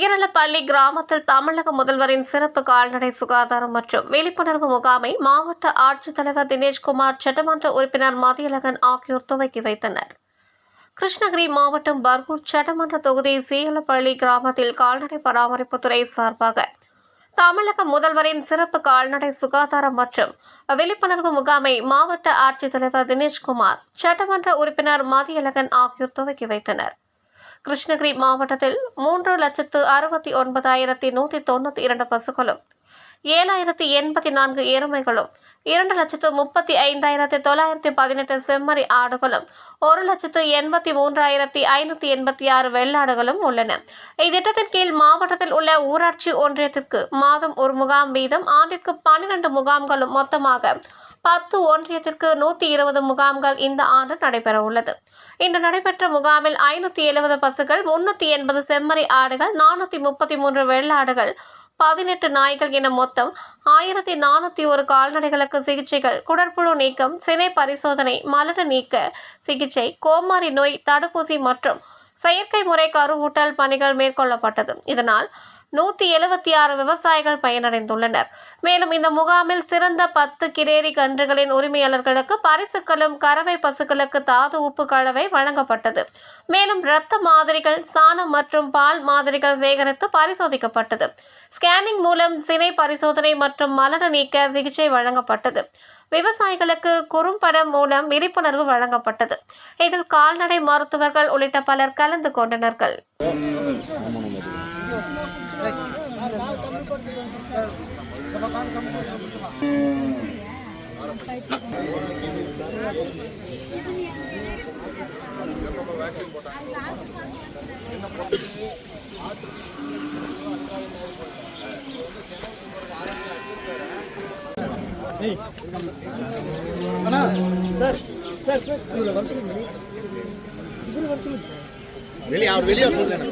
சிகரலப்பள்ளி கிராமத்தில் தமிழக முதல்வரின் சிறப்பு கால்நடை சுகாதாரம் மற்றும் விழிப்புணர்வு முகாமை மாவட்ட ஆட்சித்தலைவர் தினேஷ்குமார் சட்டமன்ற உறுப்பினர் மதியழகன் ஆகியோர் துவக்கி வைத்தனர். கிருஷ்ணகிரி மாவட்டம் பர்கூர் சட்டமன்ற தொகுதி சீகலப்பள்ளி கிராமத்தில் கால்நடை பராமரிப்புத்துறை சார்பாக தமிழக முதல்வரின் சிறப்பு கால்நடை சுகாதாரம் மற்றும் விழிப்புணர்வு முகாமை மாவட்ட ஆட்சித்தலைவர் தினேஷ்குமார் சட்டமன்ற உறுப்பினர் மதியழகன் ஆகியோர் துவக்கி வைத்தனர். கிருஷ்ணகிரி மாவட்டத்தில் மூன்று லட்சத்து அறுபத்தி ஒன்பதாயிரத்தி நூற்றி தொண்ணூற்றி இரண்டு பசுகளும் ஏழாயிரத்தி எண்பத்தி நான்கு எருமைகளும் இரண்டு லட்சத்து முப்பத்தி ஐந்தாயிரத்தி தொள்ளாயிரத்தி பதினெட்டு செம்மறி ஆடுகளும் ஒரு லட்சத்து எண்பத்தி மூன்றாயிரத்தி ஐநூற்றி எண்பத்தி ஆறு வெள்ளாடுகளும் உள்ளன. இத்திட்டத்தின் கீழ் மாவட்டத்தில் உள்ள ஊராட்சி ஒன்றியத்திற்கு மாதம் ஒரு முகாம் வீதம் ஆண்டிற்கு பன்னிரண்டு முகாம்களும் மொத்தமாக பத்து ஒன்றியத்திற்கு நூற்றி இருபது முகாம்கள் இந்த ஆண்டு நடைபெற உள்ளது இன்று நடைபெற்ற முகாமில் ஐநூற்றி எழுபது பசுகள் முன்னூற்றி எண்பது செம்மறி ஆடுகள் நானூற்றி முப்பத்தி மூன்று வெள்ளாடுகள் பதினெட்டு நாய்கள் என மொத்தம் ஆயிரத்தி நானூற்றி ஒரு கால்நடைகளுக்கு சிகிச்சைகள் குடற்புழு நீக்கம் சினை பரிசோதனை மலடு நீக்க சிகிச்சை கோமாரி நோய் தடுப்பூசி மற்றும் செயற்கை முறை கருவூட்டல் பணிகள் மேற்கொள்ளப்பட்டது. இதனால் நூற்றி எழுபத்தி ஆறு விவசாயிகள் பயனடைந்துள்ளனர். மேலும் இந்த முகாமில் சிறந்த பத்து கிரேரி கன்றுகளின் உரிமையாளர்களுக்கு பரிசுகளும் கறவை பசுக்களுக்கு தாது உப்பு கலவை வழங்கப்பட்டது. மேலும் இரத்த மாதிரிகள் சாணம் மற்றும் பால் மாதிரிகள் சேகரித்து பரிசோதிக்கப்பட்டது. ஸ்கேனிங் மூலம் சினை பரிசோதனை மற்றும் மலர நீக்க சிகிச்சை வழங்கப்பட்டது. விவசாயிகளுக்கு குறும்படம் மூலம் விழிப்புணர்வு வழங்கப்பட்டது. இதில் கால்நடை மருத்துவர்கள் உள்ளிட்ட பலர் கலந்து கொண்டனர்கள். அண்ணா சார் சார் சார் இதில் வருஷம் சொல்லுங்க இதில் வர வெளியே அவர் வெளியே சொல்றேன்